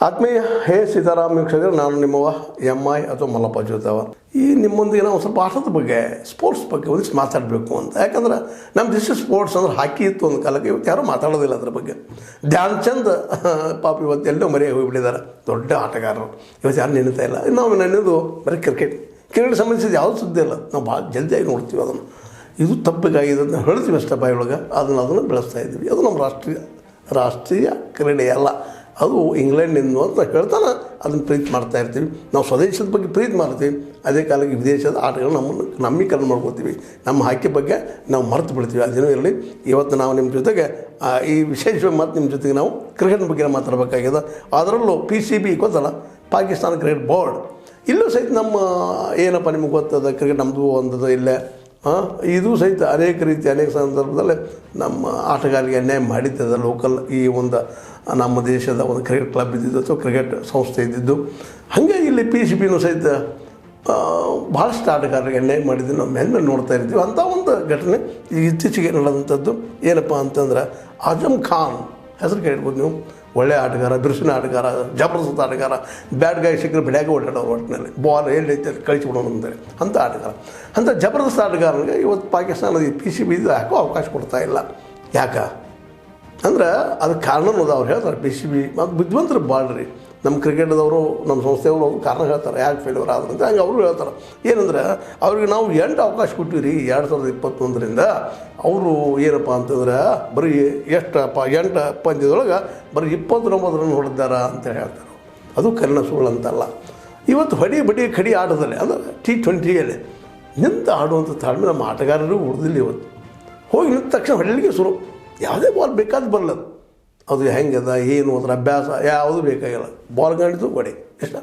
ಆತ್ಮೀಯ, ಹೇ ಸೀತಾರಾಮ್ ವೀಕ್ಷಕರು, ನಾನು ನಿಮ್ಮ ಎಂ ಐ ಅಥವಾ ಮಲ್ಲಪ್ಪ ಜೋತವ. ಈ ನಿಮ್ಮೊಂದಿಗೆ ನಾವು ಸ್ವಲ್ಪ ಆಟದ ಬಗ್ಗೆ ಸ್ಪೋರ್ಟ್ಸ್ ಬಗ್ಗೆ ಒಂದಿಷ್ಟು ಮಾತಾಡಬೇಕು ಅಂತ. ಯಾಕಂದ್ರೆ ನಮ್ಮ ದೇಶ ಸ್ಪೋರ್ಟ್ಸ್ ಅಂದ್ರೆ ಹಾಕಿ ಇತ್ತು ಒಂದು ಕಾಲಕ್ಕೆ, ಇವತ್ತು ಯಾರೂ ಮಾತಾಡೋದಿಲ್ಲ ಅದ್ರ ಬಗ್ಗೆ. ಧ್ಯಾನ್ ಚಂದ್ ಪಾಪ ಇವತ್ತು ಎಲ್ಲೋ ಮರೆಯ ಹೋಗಿಬಿಟ್ಟಿದ್ದಾರೆ. ದೊಡ್ಡ ಆಟಗಾರರು. ಇವತ್ತು ಯಾರು ನೆನೀತಾ ಇಲ್ಲ. ನಾವು ನೆನೆದು ಬರೀ ಕ್ರಿಕೆಟ್ ಕ್ರಿಕೆಟ್ ಸಂಬಂಧಿಸಿದ ಯಾವ ಸುದ್ದಿ ಇಲ್ಲ. ನಾವು ಭಾಳ ಜಲ್ದಿಯಾಗಿ ನೋಡ್ತೀವಿ ಅದನ್ನು. ಇದು ತಪ್ಪಿಗಾಗಿದೆ ಅಂತ ಹೇಳ್ತೀವಿ ಅಷ್ಟೇ ಬಾಯೊಳಗೆ ಅದನ್ನು ಅದನ್ನು ಬೆಳೆಸ್ತಾ ಇದ್ದೀವಿ. ಅದು ನಮ್ಮ ರಾಷ್ಟ್ರೀಯ ರಾಷ್ಟ್ರೀಯ ಕ್ರೀಡೆ ಅಲ್ಲ ಅದು ಇಂಗ್ಲೆಂಡಿಂದು ಅಂತ ಹೇಳ್ತಾನೆ ಅದನ್ನು ಪ್ರೀತಿ ಮಾಡ್ತಾ ಇರ್ತೀವಿ. ನಾವು ಸ್ವದೇಶದ ಬಗ್ಗೆ ಪ್ರೀತಿ ಮಾಡ್ತೀವಿ. ಅದೇ ಕಾಲಕ್ಕೆ ವಿದೇಶದ ಆಟಗಳು ನಮ್ಮನ್ನು ನಮ್ಮೀಕರಣ ಮಾಡ್ಕೋತೀವಿ ನಮ್ಮ ಹಾಕಿ ಬಗ್ಗೆ ನಾವು ಮರೆತು ಬಿಡ್ತೀವಿ. ಅದೇನೋ ಇರಲಿ ಇವತ್ತು ನಾವು ನಿಮ್ಮ ಜೊತೆಗೆ ಈ ವಿಶೇಷವಾಗಿ ಮತ್ತು ನಿಮ್ಮ ಜೊತೆಗೆ ನಾವು ಕ್ರಿಕೆಟ್ ಬಗ್ಗೆ ಮಾತಾಡಬೇಕಾಗಿದೆ. ಅದರಲ್ಲೂ ಪಿ ಸಿ ಬಿ ಗೊತ್ತಲ್ಲ? Pakistan cricket board. ಇಲ್ಲೂ ಸಹಿತ ನಮ್ಮ, ಏನಪ್ಪ ನಿಮಗೆ ಗೊತ್ತದ? ಕ್ರಿಕೆಟ್ ನಮ್ಮದು ಒಂದದ ಇಲ್ಲೇ. ಇದು ಸಹಿತ ಅನೇಕ ರೀತಿ, ಅನೇಕ ಸಂದರ್ಭದಲ್ಲಿ ನಮ್ಮ ಆಟಗಾರಿಗೆ ಅನ್ಯಾಯ ಮಾಡಿದ್ದದ ಲೋಕಲ್ ಈ ಒಂದು, ನಮ್ಮ ದೇಶದ ಒಂದು ಕ್ರಿಕೆಟ್ ಕ್ಲಬ್ ಇದ್ದಿದ್ದು ಅಥವಾ ಕ್ರಿಕೆಟ್ ಸಂಸ್ಥೆ ಇದ್ದಿದ್ದು. ಹಾಗೆ ಇಲ್ಲಿ ಪಿ ಸಿ ಬಿನೂ ಸಹಿತ ಭಾಳಷ್ಟು ಆಟಗಾರರಿಗೆ ಅನ್ಯಾಯ ಮಾಡಿದ್ದು ನಾವು ಮೇಲೆ ನೋಡ್ತಾ ಇರ್ತೀವಿ. ಅಂಥ ಒಂದು ಘಟನೆ ಇತ್ತೀಚೆಗೆ ನಡೆದಂಥದ್ದು. ಏನಪ್ಪ ಅಂತಂದ್ರೆ ಆಜಮ್ ಖಾನ್, ಹೆಸರು ಕೇಳ್ಬೋದು ನೀವು. ಒಳ್ಳೆ ಆಟಗಾರ, ಬಿರುಸಿನ ಆಟಗಾರ, ಜಬರ್ದಸ್ತ್ ಆಟಗಾರ ಬ್ಯಾಟ್ ಗಾಯ ಸಿಕ್ಕರೆ ಬಿಡ್ಯಾಗೆ ಓಡಾಡೋರು ಒಟ್ಟಿನಲ್ಲಿ ಬಾಲ್ ಎಲ್ಲೈತೆ ಕಳಿಸ್ಬಿಡೋಣ ಅಂತಾರೆ. ಅಂಥ ಆಟಗಾರ. ಅಂಥ ಜಬರ್ದಸ್ತ್ ಆಟಗಾರನಿಗೆ ಇವತ್ತು ಪಾಕಿಸ್ತಾನದ ಪಿ ಸಿ ಬಿ ಯಾಕೋ ಅವಕಾಶ ಕೊಡ್ತಾ ಇಲ್ಲ. ಯಾಕೆ? ಅಂದ್ರೆ ಅದಕ್ಕೆ ಕಾರಣನೂ ಅದ ಅವ್ರು ಹೇಳ್ತಾರೆ ಪಿ ಸಿ ಬಿ ಮತ್ತು ಬುದ್ಧಿವಂತರು ಭಾಳ ರೀ. ನಮ್ಮ ಕ್ರಿಕೆಟ್ದವರು, ನಮ್ಮ ಸಂಸ್ಥೆಯವರು ಕಾರಣ ಹೇಳ್ತಾರೆ, ಯಾಕೆ ಫೇಲ್ಯೂರ್ ಆದ್ರೆ ಅಂತ. ಹಂಗೆ ಅವರು ಹೇಳ್ತಾರೆ. ಏನಂದ್ರೆ, ಅವ್ರಿಗೆ ನಾವು ಎಂಟು ಅವಕಾಶ ಕೊಟ್ಟಿವಿ ಎರಡು ಸಾವಿರದ ಇಪ್ಪತ್ತೊಂದರಿಂದ. ಅವರು ಏನಪ್ಪ ಅಂತಂದ್ರೆ, ಬರೀ ಎಷ್ಟಪ್ಪ ಎಂಟು ಪಂದ್ಯದೊಳಗೆ ಬರೀ ಇಪ್ಪತ್ತೊಂಬತ್ತು ರನ್ ಹೊಡೆದಾರ ಅಂತ ಹೇಳ್ತಾರೆ. ಅದು ಕರ್ಣ ಸುಳ್ಳು ಅಂತಲ್ಲ. ಇವತ್ತು ಹೊಡಿ ಬಡಿ ಕಡಿ ಆಟದಲ್ಲಿ, ಅಂದರೆ ಟಿ ಟ್ವೆಂಟಿಯಲ್ಲಿ ನಿಂತು ಆಡುವಂಥ ತಾಳ್ಮೆ ನಮ್ಮ ಆಟಗಾರರು ಉಳಿದಿಲ್ಲ ಇವತ್ತು. ಹೋಗಿ ನಿಂತ ತಕ್ಷಣ ಹೊಡಲಿಕ್ಕೆ ಶುರು. ಯಾವುದೇ ಬಾಲ್ ಬೇಕಾದ ಬರಲ್ಲ ಅದು. ಹೆಂಗದ, ಏನು ಅದ್ರ ಅಭ್ಯಾಸ, ಯಾವುದು ಬೇಕಾಗಿಲ್ಲ. ಬಾಲ್ ಗಾಣಿತು ಬಡಿ ಇಷ್ಟ.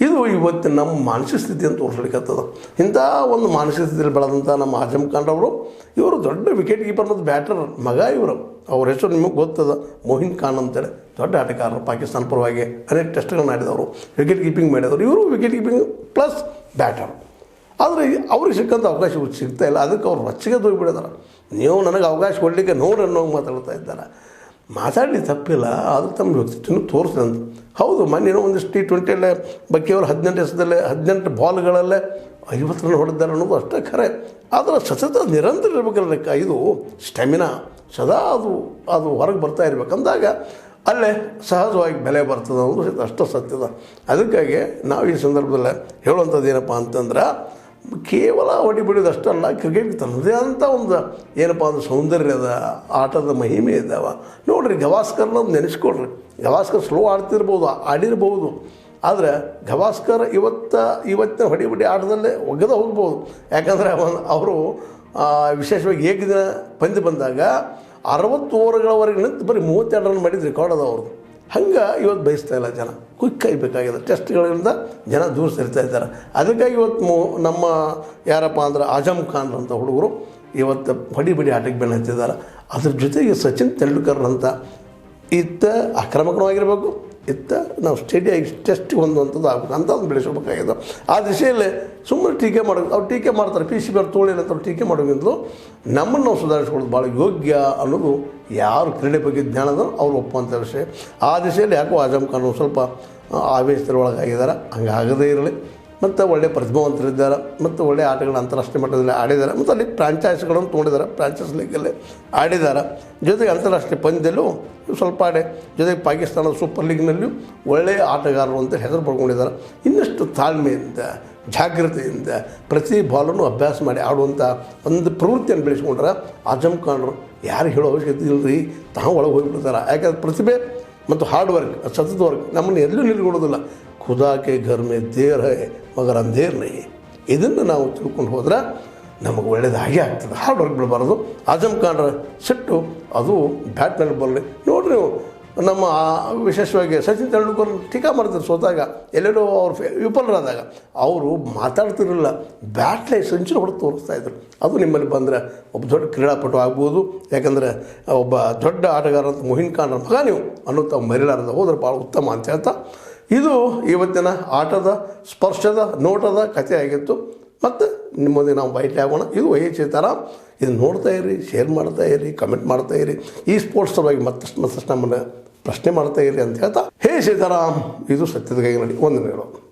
ಇದು ಇವತ್ತು ನಮ್ಮ ಮಾನಸಿಕ ಸ್ಥಿತಿಯನ್ನು ತೋರಿಸ್ಲಿಕ್ಕತ್ತದ. ಇಂಥ ಒಂದು ಮಾನಸಿಕ ಸ್ಥಿತಿಯಲ್ಲಿ ಬೆಳೆದಂಥ ನಮ್ಮ ಆಜಮ್ ಖಾನ್ ಅವರು ಇವರು ದೊಡ್ಡ ವಿಕೆಟ್ ಕೀಪರ್ ಮತ್ತು ಬ್ಯಾಟರ್ ಮಗ ಇವರು. ಅವ್ರ ಹೆಸರು ನಿಮಗೆ ಗೊತ್ತದ, ಮೊಹಿನ್ ಖಾನ್ ಅಂತೇಳಿ. ದೊಡ್ಡ ಆಟಗಾರರು, ಪಾಕಿಸ್ತಾನ ಪರವಾಗಿ ಅನೇಕ ಟೆಸ್ಟ್ಗಳನ್ನ ಆಡಿದವರು ವಿಕೆಟ್ ಕೀಪಿಂಗ್ ಮಾಡಿದವರು. ಇವರು ವಿಕೆಟ್ ಕೀಪಿಂಗ್ ಪ್ಲಸ್ ಬ್ಯಾಟರ್ ಆದರೆ ಅವ್ರಿಗೆ ಸಿಕ್ಕಂಥ ಅವಕಾಶ ಸಿಗ್ತಾ ಇಲ್ಲ. ಅದಕ್ಕೆ ಅವ್ರು ರೊಚ್ಚಿಗೆ ಹೋಗಿಬಿಡಿದಾರೆ ನೀವು ನನಗೆ ಅವಕಾಶ ಕೊಡಲಿಕ್ಕೆ ನೋಡಿ ಅನ್ನೋ ಮಾತಾಡ್ತಾ ಇದ್ದಾರೆ. ಮಾತಾಡಲಿ, ತಪ್ಪಿಲ್ಲ. ಆದರೂ ತಮ್ಮ ವ್ಯಕ್ತಿತ್ವನು ತೋರಿಸಿದಂತ ಹೌದು, ಮೊನ್ನೆನೋ ಒಂದಿಷ್ಟು ಟಿ ಟ್ವೆಂಟಿಯಲ್ಲೇ ಬಗ್ಗೆ ಅವರು ಹದಿನೆಂಟು ಎಸದಲ್ಲೇ ಹದಿನೆಂಟು ಬಾಲ್ಗಳಲ್ಲೇ ಐವತ್ತು ರನ್ ಹೊಡೆದಾರೆ ಅನ್ನೋದು ಅಷ್ಟೇ ಖರೆ ಆದರೆ ಸತತ ನಿರಂತರ ಇರಬೇಕಲ್ಲ ಇದು ಸ್ಟೆಮಿನಾ. ಸದಾ ಅದು ಅದು ಹೊರಗೆ ಬರ್ತಾ ಇರಬೇಕಂದಾಗ ಅಲ್ಲೇ ಸಹಜವಾಗಿ ಬೆಲೆ ಬರ್ತದೆ ಅನ್ನೋದು ಅಷ್ಟು ಸತ್ಯದ. ಅದಕ್ಕಾಗಿ ನಾವು ಈ ಸಂದರ್ಭದಲ್ಲಿ ಹೇಳುವಂಥದ್ದು ಏನಪ್ಪ ಅಂತಂದ್ರೆ ಕೇವಲ ಹೊಡಿ ಬಿಡೋದಷ್ಟಲ್ಲ ಕ್ರಿಕೆಟ್ ತನ್ನದೇ ಅಂತ ಒಂದು ಏನಪ್ಪ ಅಂದ್ರೆ ಸೌಂದರ್ಯದ ಆಟದ ಮಹಿಮೆ ಇದ್ದಾವ ನೋಡ್ರಿ, ಗವಾಸ್ಕರ್ನ ಒಂದು ನೆನೆಸ್ಕೊಳ್ರಿ ಗವಾಸ್ಕರ್ ಸ್ಲೋ ಆಡ್ತಿರ್ಬೋದು, ಆಡಿರ್ಬೋದು. ಆದರೆ ಗವಾಸ್ಕರ್ ಇವತ್ತ, ಇವತ್ತಿನ ಹೊಡಿ ಬಡಿ ಆಟದಲ್ಲೇ ಒಗ್ಗದ ಹೋಗ್ಬೋದು. ಯಾಕಂದರೆ ಅವರು ವಿಶೇಷವಾಗಿ ಏಕದಿನ ಪಂದ್ಯ ಬಂದಾಗ ಅರವತ್ತು ಓವರ್ಗಳವರೆಗೆ ನಿಂತು ಬರೀ ಮೂವತ್ತೆರಡು ರನ್ ಮಾಡಿದ ರೆಕಾರ್ಡ್ ಅದ ಅವ್ರದ್ದು ಹಂಗೆ ಇವತ್ತು ಬಯಸ್ತಾ ಇಲ್ಲ ಜನ. ಕ್ವಿಕ್ ಬೇಕಾಗಿದೆ. ಟೆಸ್ಟ್ಗಳಿಂದ ಜನ ದೂರ ಸರಿತಾ ಇದ್ದಾರೆ. ಅದಕ್ಕಾಗಿ ಇವತ್ತು ನಮ್ಮ ಯಾರಪ್ಪ ಅಂದ್ರೆ ಆಜಮ್ ಖಾನ್ ಅಂತ ಹುಡುಗರು ಇವತ್ತು ಬಡಿ ಬಡಿ ಆಟಕ್ಕೆ ಬೆನ್ನ ಹತ್ತಿದ್ದಾರೆ ಅದ್ರ ಜೊತೆಗೆ ಸಚಿನ್ ತೆಂಡೂಲ್ಕರ್ ಅಂತ ಇತ್ತ ಆಕ್ರಮಕವಾಗಿರಬೇಕು ಇತ್ತ, ನಾವು ಸ್ಟಡಿಯಾಗಿ ಟೆಸ್ಟ್ ಹೊಂದುವಂಥದ್ದು ಆಗ್ಬೇಕು. ಅಂತ ಒಂದು ಬೆಳೆಸಬೇಕಾಗಿದೆ ಆ ದಿಶೆಯಲ್ಲಿ ಸುಮ್ಮನೆ ಟೀಕೆ ಮಾಡೋದು. ಅವ್ರು ಟೀಕೆ ಮಾಡ್ತಾರೆ ಪಿ ಸಿ ಬಿ ಅವ್ರು ತೋಳಿನ ಅಂತ ಅವ್ರು ಟೀಕೆ ಮಾಡೋದ್ರಿಂದಲೂ ನಮ್ಮನ್ನು ನಾವು ಸುಧಾರಿಸ್ಕೊಳ್ಳೋದು ಭಾಳ ಯೋಗ್ಯ ಅನ್ನೋದು ಯಾರು ಕ್ರೀಡೆ ಬಗ್ಗೆ ಜ್ಞಾನದ ಅವ್ರು ಒಪ್ಪುವಂಥ ವಿಷಯ ಆ ದಿಶೆಯಲ್ಲಿ ಯಾಕೋ ಆಜಮ್ ಖಾನ್ ಸ್ವಲ್ಪ ಆವೇಶದೊಳಗಾಗಿದ್ದಾರೆ ಹಂಗೆ ಆಗದೇ ಇರಲಿ. ಮತ್ತು ಒಳ್ಳೆಯ ಪ್ರತಿಭಾವಂತರಿದ್ದಾರೆ ಮತ್ತು ಒಳ್ಳೆಯ ಆಟಗಳನ್ನ ಅಂತಾರಾಷ್ಟ್ರೀಯ ಮಟ್ಟದಲ್ಲಿ ಆಡಿದ್ದಾರೆ, ಮತ್ತು ಅಲ್ಲಿ ಫ್ರಾಂಚೈಸ್ಗಳನ್ನು ತೊಗೊಂಡಿದ್ದಾರೆ ಫ್ರಾಂಚೈಸ್ ಲೀಗಲ್ಲಿ ಆಡಿದ್ದಾರೆ. ಜೊತೆಗೆ ಅಂತಾರಾಷ್ಟ್ರೀಯ ಪಂದ್ಯದಲ್ಲೂ ಸ್ವಲ್ಪ ಆಡಿ, ಜೊತೆಗೆ ಪಾಕಿಸ್ತಾನದ ಸೂಪರ್ ಲೀಗ್ನಲ್ಲೂ ಒಳ್ಳೆಯ ಆಟಗಾರರು ಅಂತ ಹೆಸರು ಪಡ್ಕೊಂಡಿದ್ದಾರೆ. ಇನ್ನಷ್ಟು ತಾಳ್ಮೆಯಿಂದ, ಜಾಗೃತಿಯಿಂದ ಪ್ರತಿ ಬಾಲನ್ನು ಅಭ್ಯಾಸ ಮಾಡಿ ಆಡುವಂಥ ಒಂದು ಪ್ರವೃತ್ತಿಯನ್ನು ಬೆಳೆಸ್ಕೊಂಡ್ರೆ ಆಜಮ್ ಖಾನ್ರು ಯಾರು ಹೇಳೋ ಅವಶ್ಯಕತೆ ಇಲ್ಲರಿ ತಾವು ಒಳಗೆ ಹೋಗಿಬಿಡ್ತಾರೆ ಯಾಕಂದ್ರೆ ಪ್ರತಿಭೆ ಮತ್ತು ಹಾರ್ಡ್ ವರ್ಕ್ ಸತತ ವರ್ಕ್ ನಮ್ಮನ್ನು ಎಲ್ಲೂ ನಿಲ್ಗೊಳ್ಳೋದಿಲ್ಲ ಖುದಾ ಕೆ ಘರ್ ಮೇ ದೇರ್ ಹೈ, ಮಗರ್ ಅಂಧೇರ್ ನೈ ಇದನ್ನು ನಾವು ತಿಳ್ಕೊಂಡು ಹೋದ್ರೆ ನಮಗೆ ಒಳ್ಳೇದು ಆಗ್ತದೆ. ಹಾರ್ಡ್ ವರ್ಕ್ ಬಿಡಬಾರ್ದು. ಆಜಮ್ ಖಾನ್ರ ಸಿಟ್ಟು, ಅದು ಬ್ಯಾಟ್ನಲ್ಲಿ ಬರಲಿ. ನೋಡ್ರಿ ನೀವು, ನಮ್ಮ ವಿಶೇಷವಾಗಿ ಸಚಿನ್ ತೆಂಡೂಲ್ಕರ್ ಟೀಕಾ ಮಾಡ್ತಾರೆ ಸೋತಾಗ, ಎಲ್ಲೆಲ್ಲೋ ಅವ್ರು ವಿಫಲರಾದಾಗ, ಅವರು ಮಾತಾಡ್ತಿರಲಿಲ್ಲ. ಬ್ಯಾಟ್ಲೆ ಸಂಚು ಹೊಡೆದು ತೋರಿಸ್ತಾ ಇದ್ರು. ಅದು ನಿಮ್ಮಲ್ಲಿ ಬಂದರೆ ಒಬ್ಬ ದೊಡ್ಡ ಕ್ರೀಡಾಪಟು ಆಗ್ಬೋದು. ಯಾಕಂದರೆ ಒಬ್ಬ ದೊಡ್ಡ ಆಟಗಾರ ಅಂತ ಮೊಹಿನ್ ಖಾನ್ ಮಗ ನೀವು ಅನ್ನೋ ತಾವು ಮರಿಲಾರದ ಹೋದ್ರೆ ಭಾಳ ಉತ್ತಮ ಅಂತ ಹೇಳ್ತಾ ಇದು ಇವತ್ತಿನ ಆಟದ, ಸ್ಪರ್ಶದ, ನೋಟದ ಕಥೆ ಆಗಿತ್ತು ಮತ್ತು ನಿಮ್ಮೊಂದಿಗೆ ನಾವು ಬೈಟ್ ಆಗೋಣ. ಇದು ಚೇತಾರ ಇದು ನೋಡ್ತಾ ಇರಿ, ಶೇರ್ ಮಾಡ್ತಾ ಇರಿ, ಕಮೆಂಟ್ ಮಾಡ್ತಾ ಇರಿ. ಈ ಸ್ಪೋರ್ಟ್ಸ್ ಸಲುವಾಗಿ ಮತ್ತಷ್ಟು ಮತ್ತಷ್ಟು ನಮ್ಮನ್ನು ಪ್ರಶ್ನೆ ಮಾಡ್ತಾ ಇರಿ ಅಂತ ಹೇಳ್ತಾ. ಹೇ ಸೀತಾರಾಮ್ ಇದು ಸತ್ಯದ ಕೈ ನಡಿ. ನೀರು